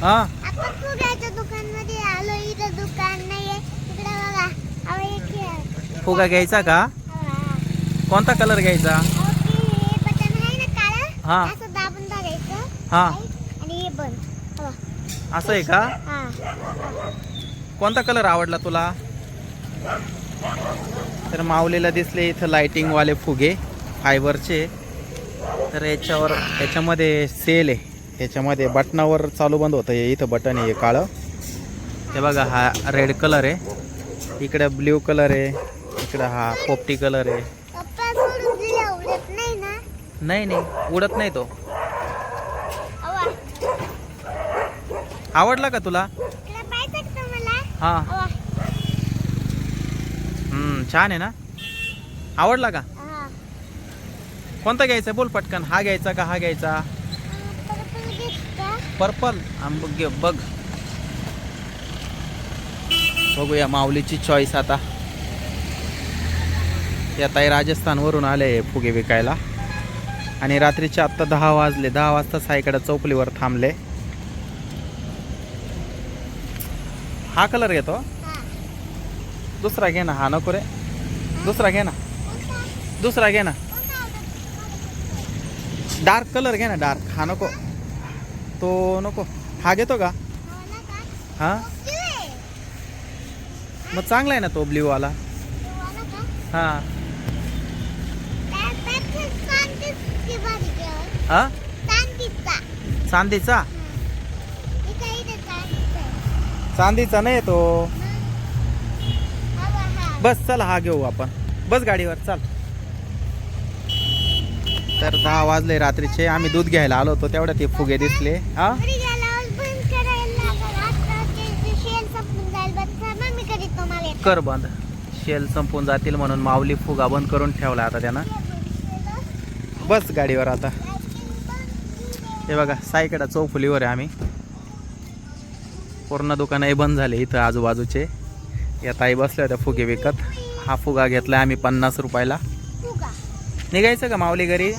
हा? आपण दुकानमध्ये आलो. इथं दुकान नाहीये. इकडे बघा. अहो एक हे- फुगा घ्यायचा का? हा. कोणता कलर घ्यायचा? अहो, ते हे बटन आहे ना काळं? हा. असं दाबून धरायचं. हा. आणि हे बंद. हो. असं आहे का? हा. कोणता कलर आवडला तुला? तर माऊलीला दिसले इथं लाइटिंग वाले फुगे फायबरचे तर याच्यावर याच्यामध्ये सेल आहे. याच्यामध्ये बटनावर चालू बंद होतं. हे इथं बटन आहे हे काळं. हे बघा हा रेड कलर आहे. इकडे ब्ल्यू कलर आहे. इकडं हा पोपटी कलर आहे. नाही ना? नाही नाही. उडत नाही तो. आवडला का तुला? हा. छान आहे ना? आवडला का? हा. कोणता घ्यायचा? बोल पटकन. हा घ्यायचा का हा घ्यायचा? पर्पल. आंबे घे, बघ. बघूया माऊलीची चॉईस आता. या ताई राजस्थानवरून आले फुगे विकायला. आणि रात्रीचे आत्ता दहा वाजले. दहा वाजता साईकडे चौपलीवर थांबले. हा कलर घेतो? दुसरा घे ना. हा नको रे. दुसरा घे ना. दुसरा घे ना. डार्क कलर घे ना डार्क हा नको. तो नको. हा घेतो का? हां? हा मग चांगला आहे ना तो ब्ल्यू वाला. हां. हा? चांदीचा. चांदीचा नाही तो. बस चल हा घेऊ आपण. बस गाडीवर चल. तर दहा वाजले रात्रीचे. आम्ही दूध घ्यायला आलो होतो तेवढ्या ते फुगे दिसले. हा? कर बंद. शेल संपून जातील म्हणून माऊली फुगा बंद करून ठेवला आता त्यानं. बस गाडीवर आता. हे बघा साईकडा चौफुलीवर आहे आम्ही. पूर्ण दुकानही बंद झाले इथं आजूबाजूचे. या ताई बसल्या होत्या फुगे विकत. हा फुगा घेतला आम्ही पन्नास रुपयाला. निघायचं का माऊली घरी?